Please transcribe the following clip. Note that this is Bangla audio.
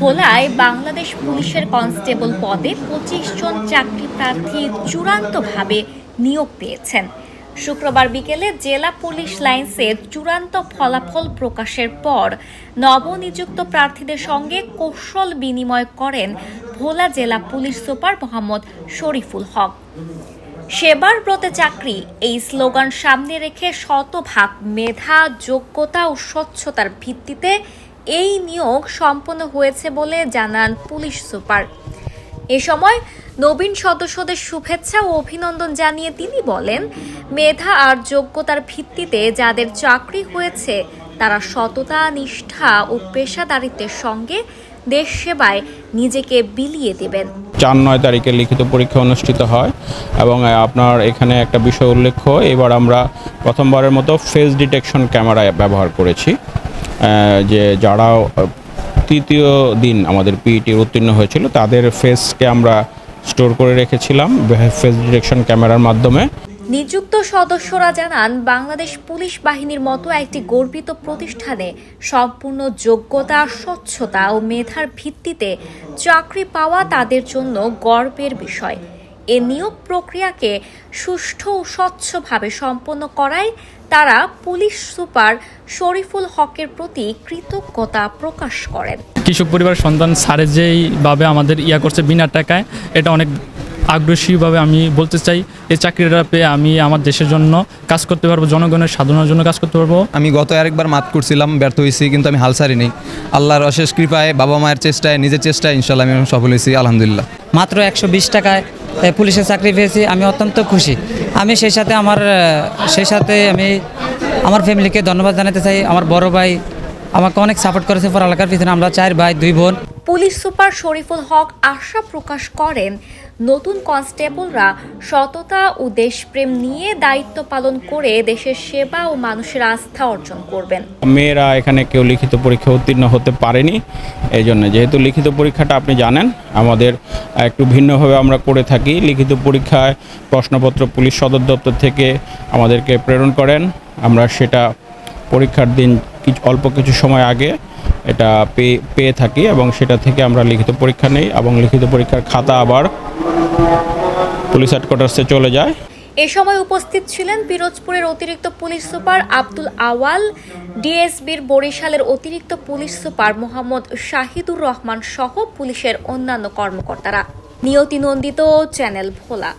ভোলায় বাংলাদেশ পুলিশের কনস্টেবল পদে পঁচিশ জন চাকরি প্রার্থী চূড়ান্তভাবে নিয়োগ পেয়েছেন। শুক্রবার বিকেলে জেলা পুলিশ লাইন্সে চূড়ান্ত ফলাফল প্রকাশের পর নবনিযুক্ত প্রার্থীদের সঙ্গে কৌশল বিনিময় করেন ভোলা জেলা পুলিশ সুপার মোহাম্মদ শরীফুল হক। সেবার ব্রতে চাকরি, এই স্লোগান সামনে রেখে শতভাগ মেধা, যোগ্যতা ও স্বচ্ছতার ভিত্তিতে এই নিয়োগ সম্পন্ন হয়েছে বলে জানান পুলিশ সুপার। এ সময় নবীন সদস্যদের শুভেচ্ছা ও অভিনন্দন জানিয়ে তিনি বলেন, মেধা আর যোগ্যতার ভিত্তিতে যাদের চাকরি হয়েছে, তারা সততা, নিষ্ঠা ও পেশাদারিত্বের সঙ্গে দেশ সেবায় নিজেকে বিলিয়ে দেবেন। চার নয় তারিখে লিখিত পরীক্ষা অনুষ্ঠিত হয় এবং আপনার এখানে একটা বিষয় উল্লেখ্য, এবার আমরা প্রথমবারের মতো ফেস ডিটেকশন ক্যামেরা ব্যবহার করেছি। যে যারা তৃতীয় দিন আমাদের পিইটি উত্তীর্ণ হয়েছিল, তাদের ফেসকে আমরা স্টোর করে রেখেছিলাম ফেস ডিটেকশন ক্যামেরার মাধ্যমে। নিযুক্ত সদস্যরা জানান, বাংলাদেশ পুলিশ বাহিনীর মতো একটি গর্বিত প্রতিষ্ঠানে সম্পূর্ণ যোগ্যতা, স্বচ্ছতা ও মেধার ভিত্তিতে চাকরি পাওয়া তাদের জন্য গর্বের বিষয়। এ নিয়োগ প্রক্রিয়াকে সুষ্ঠু ও স্বচ্ছভাবে সম্পন্ন করায় তারা পুলিশ সুপার শরীফুল হকের প্রতি কৃতজ্ঞতা প্রকাশ করেন। কৃষক পরিবার সন্তান সারে যেইভাবে আমাদের ইয়া করছে বিনা টাকায় এটা অনেক আগ্রসীভাবে আমি বলতে চাই এই চাকরিটা পেয়ে আমি আমার দেশের জন্য কাজ করতে পারব জনগণের সাধনার জন্য কাজ করতে পারব। আমি গত আরেকবার মাত করছিলাম ব্যর্থ হয়েছি কিন্তু আমি হাল নেই আল্লাহর অশেষ কৃপায় বাবা মায়ের চেষ্টায় নিজের চেষ্টায় ইনশাল্লাহ আমি সফল হয়েছি আলহামদুলিল্লাহ। মাত্র একশো বিশ টাকায় পুলিশের চাকরি পেয়েছি, আমি অত্যন্ত খুশি। আমি সেই সাথে আমার সেই সাথে আমি আমার ফ্যামিলিকে ধন্যবাদ জানাতে চাই। আমার বড় ভাই আমাকে অনেক সাপোর্ট করেছে পড়ালেখার পিছনে। আমরা চার ভাই, দুই বোন। পুলিশ সুপার শরীফুল হক আশা প্রকাশ করেন, নতুন কনস্টেবলরা সততা ও দেশপ্রেম নিয়ে দায়িত্ব পালন করে দেশের সেবা ও মানুষের আস্থা অর্জন করবেন। মেয়েরা এখানে কেউ লিখিত পরীক্ষা উত্তীর্ণ হতে পারেনি। এই জন্য যেহেতু লিখিত পরীক্ষাটা আপনি জানেন, আমাদের একটু ভিন্নভাবে আমরা করে থাকি। লিখিত পরীক্ষায় প্রশ্নপত্র পুলিশ সদর দপ্তর থেকে আমাদেরকে প্রেরণ করেন। আমরা সেটা পরীক্ষার দিন অল্প কিছু সময় আগে এটা পেয়ে পেয়ে থাকি এবং সেটা থেকে আমরা লিখিত পরীক্ষা নেই এবং লিখিত পরীক্ষার খাতা আবার পুলিশ হেডকোয়ার্টার্সে চলে যায়। এ সময় উপস্থিত ছিলেন পিরোজপুরের অতিরিক্ত পুলিশ সুপার আব্দুল আওয়াল, ডিএসবির বরিশালের অতিরিক্ত পুলিশ সুপার মোহাম্মদ শাহিদুর রহমান সহ পুলিশের অন্যান্য কর্মকর্তারা। নিয়তি নন্দিত চ্যানেল ভোলা।